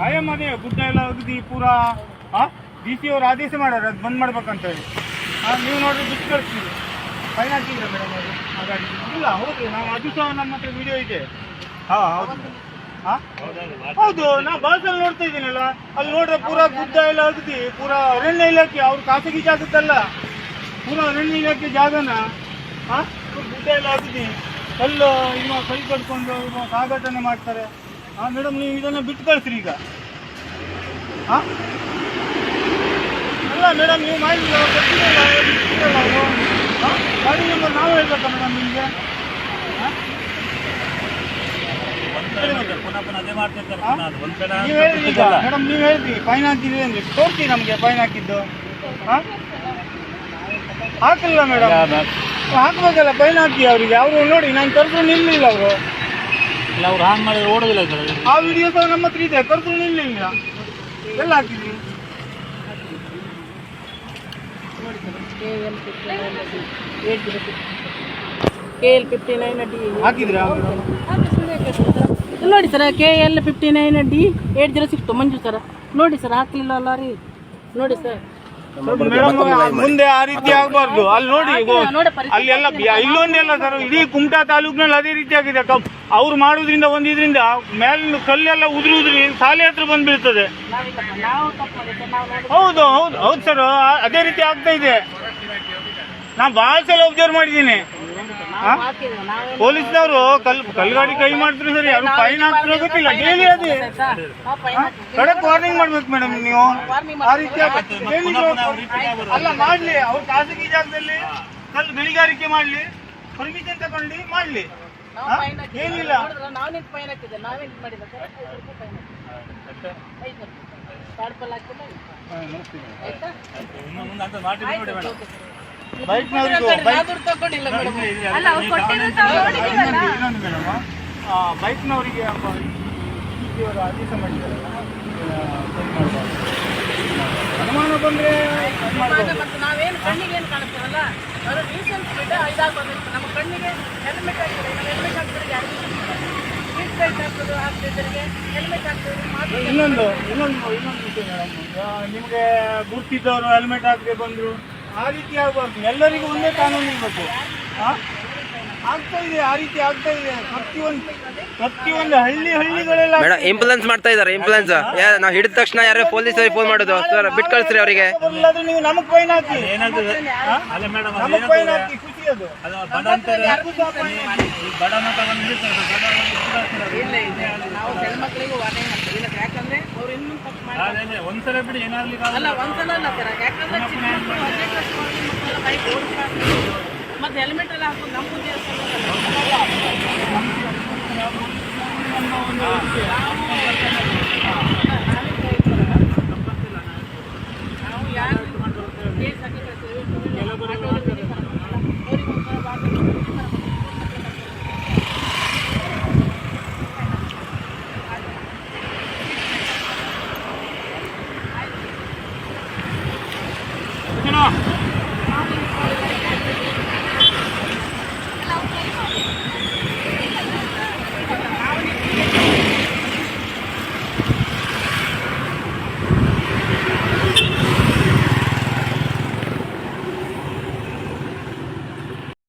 ಕಾಯಂ ಅದೇ ಗುಡ್ಡ ಎಲ್ಲ ಒಗ್ದು ಪೂರಾ ಡಿ ಸಿ ಅವ್ರು ಆದೇಶ ಮಾಡ್ಯಾರ ಅದು ಬಂದ್ ಮಾಡ್ಬೇಕಂತ ಹೇಳಿ. ನೀವು ನೋಡ್ರಿ ಬಿಟ್ಟು ಕಳಿಸ್ತೀವಿ. ಫೈನ್ ಹಾಕಿದ್ರೆ ಮೇಡಮ್ ಅವರು ಆ ಗಾಡಿ ಇಲ್ಲ ಹೌದು ನಾವು, ಅದು ಸಹ ನಮ್ಮ ಹತ್ರ ವಿಡಿಯೋ ಇದೆ. ಹಾಂ, ಹೌದು. ಹೌದು, ನಾ ಬಸ್ಸಲ್ಲಿ ನೋಡ್ತಾ ಇದ್ದೀನಲ್ಲ, ಅಲ್ಲಿ ನೋಡ್ರೆ ಪೂರಾ ಗುಡ್ಡ ಎಲ್ಲ ಅಗದಿ ಪೂರಾ ಅರಣ್ಯ ಇಲಾಖೆ, ಅವ್ರು ಖಾಸಗಿ ಜಾಗದ್ದಲ್ಲ. ಪೂರಾ ಅರಣ್ಯ ಇಲಾಖೆ ಜಾಗನ ಗುಡ್ಡ ಎಲ್ಲ ಅಗದಿ ಕಲ್ಲು ಇನ್ನೂ ಕೈ ಕಟ್ಕೊಂಡು ಸಾಗಾಟನೆ ಮಾಡ್ತಾರೆ. ಹಾಂ ಮೇಡಮ್ ನೀವು ಇದನ್ನ ಬಿಟ್ಟು ಕಳಿಸ್ರಿ ಈಗ. ಹಾಂ ಅಲ್ಲ ಮೇಡಮ್ ನೀವು ಮಾಡಿಲ್ಲ ಹಾಂ ಗಾಡಿ ನಂಬರ್ ನಾವು ಹೇಳ್ಬೇಕಾ ಮೇಡಮ್ ನಿಮಗೆ? ನೀವು ಹೇಳಿದ್ರಿ ಈಗ. ಮೇಡಮ್ ನೀವು ಹೇಳ್ರಿ. ಫೈನ್ ಹಾಕಿದ್ರಿ ಅಂದ್ರೆ ತೋರಿಸಿ ನಮಗೆ ಫೈನ್ ಹಾಕಿದ್ದು. ಹಾಂ ಹಾಕಿಲ್ಲ ಮೇಡಮ್. ಹಾಕ್ಬೇಕಲ್ಲ ಫೈನ್ ಹಾಕಿ ಅವರಿಗೆ. ಅವರು ನೋಡಿ ನಾನು ತರದ್ರು ನಿಲ್ಲಿಲ್ಲ ಅವರು. ಇಲ್ಲ ಅವ್ರು ಹಾಂಗ್ ಮಾಡಿದ್ರೆ ಓಡೋದಿಲ್ಲ ಸರ್ ಆ ವಿಡಿಯೋ ಸಹ ನಮ್ಮ ಹತ್ರ ಇದೆ ಕರೆದ್ರು ನಿಲ್ಲಿಲ್ಲ ಎಲ್ಲ ಹಾಕಿದ್ರಿ? K L fifty nine D ಹಾಕಿದ್ರಾ ನೋಡಿ sir K L fifty nine D eight zero six Manju sir. ನೋಡಿ ಸರ್ ಹಾಕ್ಲಿಲ್ಲ ಅಲ್ಲ ರೀ. ನೋಡಿ ಸರ್. ಮುಂದೆ ಆ ರೀತಿ ಆಗಬಾರ್ದು. ಅಲ್ಲಿ ನೋಡಿ ಅಲ್ಲೆಲ್ಲ ಅಲ್ಲಿ ಎಲ್ಲ ಇಲ್ಲೊಂದೆಲ್ಲ ಸರ್ ಇಡೀ ಕುಮಟಾ ತಾಲೂಕಿನಲ್ಲಿ ಅದೇ ರೀತಿ ಆಗಿದೆ. ಅವ್ರು ಮಾಡೋದ್ರಿಂದ ಒಂದಿದ್ರಿಂದ ಮೇಲೆ ಮೇಲಿನ ಕಲ್ಲೆಲ್ಲ ಉದುರಿ ಉದುರಿ ಶಾಲೆ ಹತ್ರ ಬಂದ್ಬಿಡ್ತದೆ. ಬೀಳ್ತದೆ ನಾವು ತಪ್ಪು ಮಾಡಿದ್ದೆ ನಾವು ನೋಡಿ ಹೌದು ಹೌದು ಹೌದು ಸರ್ ಅದೇ ರೀತಿ ಆಗ್ತಾ ಇದೆ. ನಾ ಭಾಳ ಸಲ ಒಬ್ಸರ್ವ್ ಮಾಡಿದ್ದೀನಿ. ಪೊಲೀಸ್ನವರು ಕಲ್ ಕಲ್ಗಾಡಿ ಕೈ ಮಾಡಿದ್ರು ಸರಿ ಯಾರು ಫೈನ್ ಹಾಕ್ತಿರೋ ಗೊತ್ತಿಲ್ಲ ಡೈಲಿ ಅದೇ. ಕಡಕ್ ವಾರ್ನಿಂಗ್ ಮಾಡ್ಬೇಕು ಮೇಡಮ್ ನೀವು. ಆ ರೀತಿ? ಅಲ್ಲ ಮಾಡ್ಲಿ. ಅವ್ರು ಖಾಸಗಿ ಜಾಗದಲ್ಲಿ ಕಲ್ ಗಣಿಗಾರಿಕೆ ಮಾಡ್ಲಿ ಪರ್ಮಿಷನ್ ತಗೊಂಡು ಮಾಡ್ಲಿ. ಏನಿಲ್ಲ. ನಾವೇನು ಬೈಕ್ನವ್ರಿಗೂ ಆದೇಶ ಅನುಮಾನ ಬಂದ್ರೆ ನಾವೇನು ಕಣ್ಣಿಗೆ ಏನು ಕಾಣಿಸ್ತೀವಲ್ಲ ಅವರು ನಮ್ಮ ಕಣ್ಣಿಗೆ ಹೆಲ್ಮೆಟ್ ಹಾಕ್ತಾರೆ. ಹೆಲ್ಮೆಟ್ ಹಾಕ್ತಾರೆ ಯಾರಿಗೂ ಸೀಟ್ ಬೆಲ್ಟ್ ಹಾಕೋದು ಹಾಕ್ತಿದ್ದರಿಗೆ ಹೆಲ್ಮೆಟ್ ಇನ್ನೊಂದು ಇನ್ನೊಂದು ಇನ್ನೊಂದು ವಿಷಯ ಮೇಡಮ್. ನಿಮಗೆ ಗುರ್ತಿದ್ದವರು ಹೆಲ್ಮೆಟ್ ಹಾಕದೆ ಬಂದ್ರು ಆ ರೀತಿ ಆಗಬಾರ್ದು. ಎಲ್ಲರಿಗೂ ಒಂದೇ ಕಾನೂನು ಇರಬೇಕು. ಆಗ್ತಾ ಇದೆ ಆ ರೀತಿ ಆಗ್ತಾ ಇದೆ. ಪ್ರತಿಯೊಂದು ಪ್ರತಿಯೊಂದು ಹಳ್ಳಿ ಹಳ್ಳಿಗಳೆಲ್ಲ ಮೇಡಮ್ ಇಂಪ್ಲುಯೆನ್ಸ್ ಮಾಡ್ತಾ ಇದಾರೆ ಇಂಪ್ಲುಯೆನ್ಸ್ ನಾವು ಹಿಡಿದ ತಕ್ಷಣ ಯಾರೇ ಪೊಲೀಸರಿಗೆ ಫೋನ್ ಮಾಡೋದು. ಸರ್ ಬಿಟ್ಟು ಕಳಿಸ್ರಿ ಅವರಿಗೆ. ನೀವು ನಮಗೆ ಫೈನ್ ಹಾಕಿ. ಏನಾಗ್ತದೆ ಅಲ್ಲ ನಮಗೆ ಫೈನ್ ಹಾಕಿ. ಬಡ ಒಂದ್ಸಲ ಏನಾಗ್ಲಿಕ್ಕೆ ಅಲ್ಲ ಒಂದ್ಸಲ ಅಲ್ಲ ಸರ್. ಯಾಕಂದ್ರೆ ಚಿಕ್ಕ ಮಕ್ಕಳು ಹದಿನೈದು ವರ್ಷ ಮಕ್ಕಳೆಲ್ಲ ಬೈಕ್ ಓಡಿಸ್ಬಾರ್ದು ಮತ್ತೆ ಹೆಲ್ಮೆಟ್ ಎಲ್ಲ ಹಾಕೊಂಡು ನಮ್ಮ ಉದ್ದೇಶ Fuck!